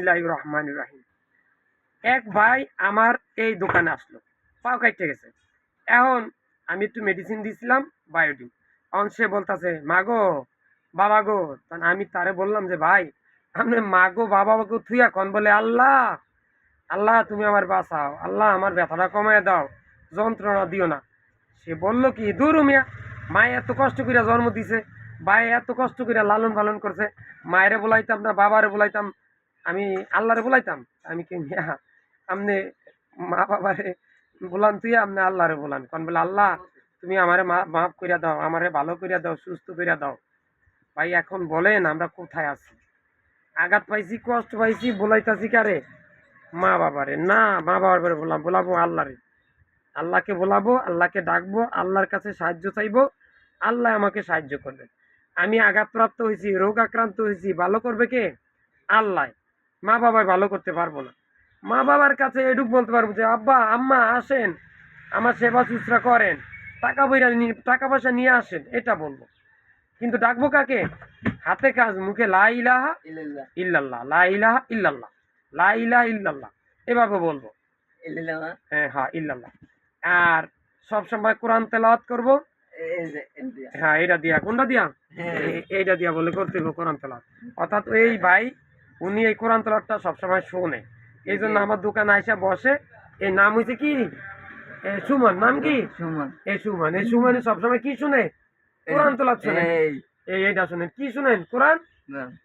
বিসমিল্লাহ এক ভাই আমার এই দোকানে আসলো। পাও কাটতে গেছে। এখন আমি একটু মেডিসিন এখন সে বলতেছে বাবা গো। তখন আমি তারে বললাম যে, ভাই, আপনি মাগো বাবা গো তুই এখন বলে, আল্লাহ আল্লাহ তুমি আমার বাঁচাও, আল্লাহ আমার ব্যথাটা কমায় দাও, যন্ত্রণা দিও না। সে বলল কি, দূর মিয়া, মায়ে এত কষ্ট করে জন্ম দিছে ভাই এত কষ্ট করে লালন পালন করছে, মায়েরে বলাইতাম না, বাবারে বলাইতাম আমি আল্লাহরে বলাইতাম। আমি কি আপনি মা বাবারে বলান তুই আপনি আল্লাহরে বলান। কারণ বলে, আল্লাহ, তুমি আমারে মা- মাফ করিয়া দাও, আমারে ভালো করিয়া দাও, সুস্থ করিয়া দাও। ভাই, এখন বলেন আমরা কোথায় আছি? আঘাত পাইছি, কষ্ট পাইছি, বলাইতাছি কারে? মা বাবারে না মা বাবার বললাম বলাবো আল্লাহরে। আল্লাহকে বলাবো, আল্লাহকে ডাকবো, আল্লাহর কাছে সাহায্য চাইব, আল্লাহ আমাকে সাহায্য করবে আমি আঘাতপ্রাপ্ত হয়েছি রোগ আক্রান্ত হয়েছি ভালো করবে কে? আল্লাহ। মা বাবাই ভালো করতে পারব না। মা বাবার কাছে এটুক বলতে পারব যে আব্বা আম্মা আসেন আমার সেবা শুশ্রা করেন টাকা পয়সা নিয়ে টাকা পয়সা নিয়ে আসেন এটা বলব। কিন্তু ডাকবো কাকে? হাতে কাজ মুখে লা ইলাহা ইল্লাল্লাহ। লা ইলাহা ইল্লাল্লাহ লা ইলাহা ইল্লাল্লাহ এভাবে বলব। হ্যাঁ হ্যাঁ ইল্লাল্লাহ। আর সব সময় কোরআন তেলাওয়াত করব? হ্যাঁ এটা দিয়া। কোনটা দিয়া? হ্যাঁ। এইটা দিয়া বলে করতে কোরআন তেলাওয়াত। অর্থাৎ এই ভাই উনি এই কোরআন তেলাওয়াতটা সবসময় শোনে। এই জন্য আমার দোকানে আইসা বসে এই নাম হয়েছে কি? সুমন নাম কি? সুমন। এই সুমন। এই সুমনে সবসময় কি শুনে? কোরআন তেলাওয়াত শুনে। এই। এইটা শুনেন। কি শুনেন? কোরআন?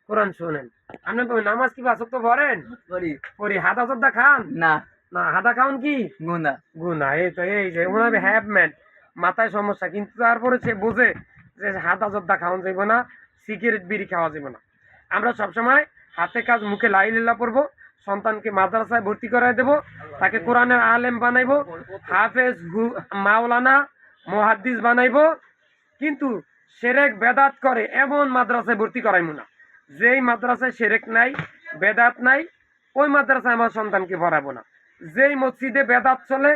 কোরআন শুনেন। আপনি নামাজ কি বাসক তো পড়েন? করি পড়ি। হাদা চদ্দা খান? না। না হাদা খান কি? গুনা। গুনা। এই তো এই যে ওনার হ্যাভ ম্যান। মাথায় সমস্যা। কিন্তু তারপরে সে বোঝে যে হাতা জর্দা খাওয়া যাইব না সিগারেট বিড়ি খাওয়া যাবে না। আমরা সবসময় হাতে কাজ মুখে লাই লীলা পড়ব, সন্তানকে মাদ্রাসায় ভর্তি করায় দেব, তাকে কোরআনের আলেম বানাইবো, হাফেজ মাওলানা, মহাদ্দিস বানাইবো, কিন্তু সেরেক বেদাত করে এমন মাদ্রাসায় ভর্তি করাইমু না। যেই মাদ্রাসায় সেরেক নাই, বেদাত নাই, ওই মাদ্রাসায় আমার সন্তানকে ভরাবো না। যেই মসজিদে বেদাত চলে,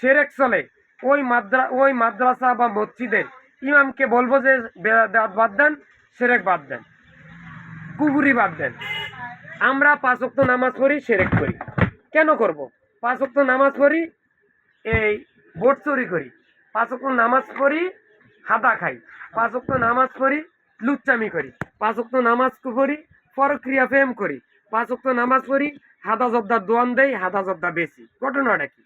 সেরেক চলে, ওই মাদ্রা, ওই মাদ্রাসা বা মসজিদের ইমামকে বলব যে বেদাত বাদ দেন, সেরেক বাদ দেন। কুবুরি বাদ দেন। আমরা পাঁচ ওয়াক্ত নামাজ পড়ি, সেরেক করি। কেন করব? পাঁচ ওয়াক্ত নামাজ পড়ি, এই ভোট চুরি করি। পাঁচ ওয়াক্ত নামাজ পড়ি হাতা খাই। পাঁচ ওয়াক্ত নামাজ পড়ি, লুচ্চামি করি। পাঁচ ওয়াক্ত নামাজ পড়ি, পরক্রিয়া প্রেম করি। পাঁচ ওয়াক্ত নামাজ পড়ি, হাদা জব্দা দোয়ান দেই, হাদা জব্দা বেশি। ঘটনাটা কি?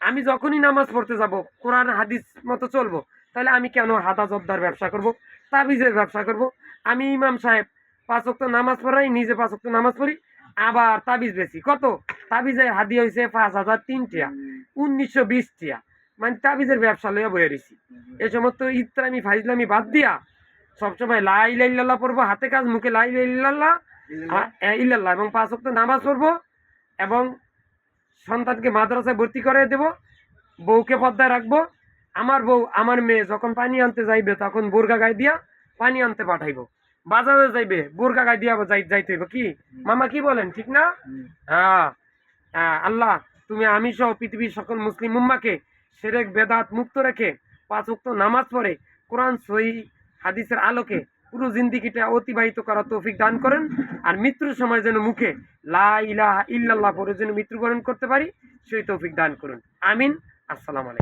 আমি যখনই নামাজ পড়তে যাব, কোরআন, হাদিস মতো চলবো, তাহলে আমি কেন হাদা জব্দার ব্যবসা করব? তাবিজের ব্যবসা করব? আমি ইমাম সাহেব পাঁচ ওয়াক্ত নামাজ পড়াই নিজে পাঁচ ওয়াক্ত নামাজ পড়ি আবার তাবিজ বেশি। কত? তাবিজের হাদি হয়েছে পাঁচ হাজার তিন টিয়া উনিশশো বিশ টিয়া। মানে তাবিজের ব্যবসা লইয়া বয়ে রয়েছি এই সমস্ত ইত্রামি ফাইজলামি বাদ দিয়া সবসময় লাই লাইল্লাহ পড়ব হাতে কাজ মুখে লাই লাইল্লাহ ইল্লাল্লাহ এবং পাঁচ ওয়াক্ত নামাজ পড়ব এবং সন্তানকে মাদ্রাসায় ভর্তি করে দেব বউকে পদ্মায় রাখব। আমার বউ আমার মেয়ে যখন পানি আনতে যাইবে তখন বোরগা গায়ে দিয়া পানি আনতে পাঠাইবো। বাজারে যাইবে বোরগা গায়ে দিয়া যাই যাইতে হইব কি? মামা কি বলেন ঠিক না? হ্যাঁ। হ্যাঁ, আল্লাহ তুমি আমি সহ পৃথিবীর সকল মুসলিম উম্মাকে সেরেক বেদাত মুক্ত রেখে পাঁচ উক্ত নামাজ পড়ে কোরআন সহি হাদিসের আলোকে পুরো জিন্দিগিটা অতিবাহিত করার তৌফিক দান করেন। আর মৃত্যুর সময় যেন মুখে লা ইলাহা ইল্লাল্লাহ পরে যেন মৃত্যুবরণ করতে পারি সেই তৌফিক দান করুন। আমিন। আসসালামু আলাইকুম।